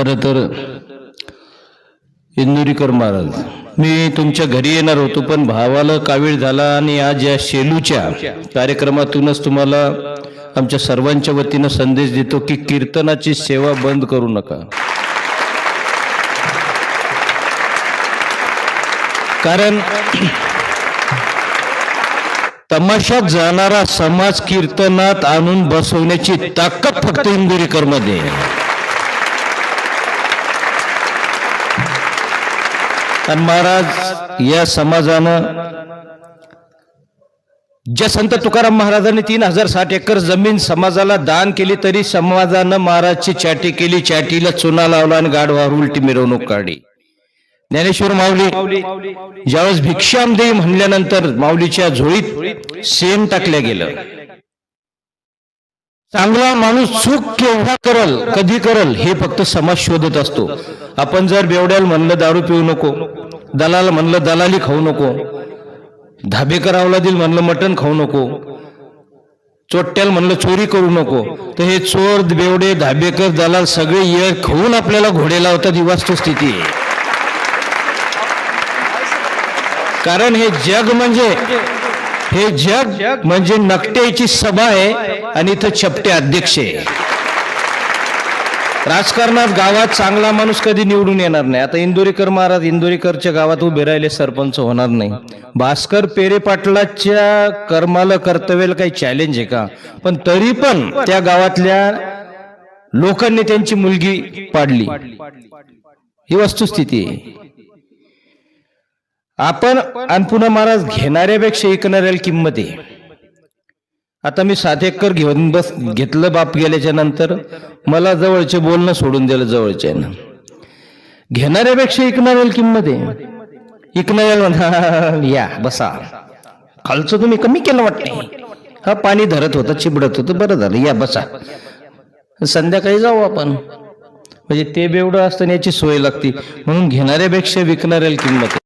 खरं तर इंदुरीकर महाराज मी तुमच्या घरी येणार होतो पण भावाला कावीळ झाला आणि आज या शेलूच्या कार्यक्रमातूनच तुम्हाला आमच्या सर्वांच्या वतीनं संदेश देतो की कीर्तनाची सेवा बंद करू नका. कारण तमाशात जाणारा समाज कीर्तनात आणून बसवण्याची ताकद फक्त इंदुरीकरमध्ये आहे. कारण महाराज या समाजानं ज्या संत तुकाराम महाराजांनी तीन हजार साठ एकर जमीन समाजाला दान केली तरी समाजानं महाराजची चाटी केली चाटीला चुना लावला आणि गाढवावर उलटी मिरवणूक काढली. ज्ञानेश्वर माऊली ज्यावेळेस भिक्षाम देई म्हणल्यानंतर माऊलीच्या झोळीत सेम टाकल्या गेलं. चांगला माणूस चूक केव्हा करल कधी करल हे फक्त समाज शोधत असतो. आपण जर बेवड्याला म्हणलं दारू पिऊ नको. दलाल म्हणलं दलाली खाऊ नको. धाबेकर अवलादील म्हणलं मटण खाऊ नको. चोट्ट्याल म्हणलं चोरी करू नको. तर हे चोर बेवडे धाबेकर दलाल सगळे ये खाऊन आपल्याला घोडे लावतात ही वास्तुस्थिती आहे. कारण हे जग म्हणजे हे जग म्हणजे नकट्याची सभा आहे आणि इथं चपटे अध्यक्ष आहे. राजकारणात गावात चांगला माणूस कधी निवडून येणार नाही. आता इंदोरीकर महाराज इंदोरीकरच्या गावात उभे राहिले सरपंच होणार नाही. भास्कर पेरे पाटलाच्या कर्माला कर्तव्याला काही चॅलेंज आहे का? पण तरी पण त्या गावातल्या लोकांनी त्यांची मुलगी पाडली. ही वस्तुस्थिती आहे. आपण आणि पुन्हा महाराज घेणाऱ्यापेक्षा ऐकणाऱ्याला किंमत आहे. आता मी सात एकर घेऊन बस घेतलं बाप गेल्याच्यानंतर मला जवळचे बोलणं सोडून दिलं जवळच्यानं. घेणाऱ्यापेक्षा ऐकणाऱ्याला किंमत आहे. ऐकणाऱ्याला म्हणा या बसा. खालचं तुम्ही कमी केलं वाटते हा पाणी धरत होतं चिबडत होतं बरं झालं या बसा. संध्याकाळी जाऊ आपण. म्हणजे ते बेवडं असतं आणि याची सोय लागते. म्हणून घेणाऱ्यापेक्षा विकणाऱ्याला किंमत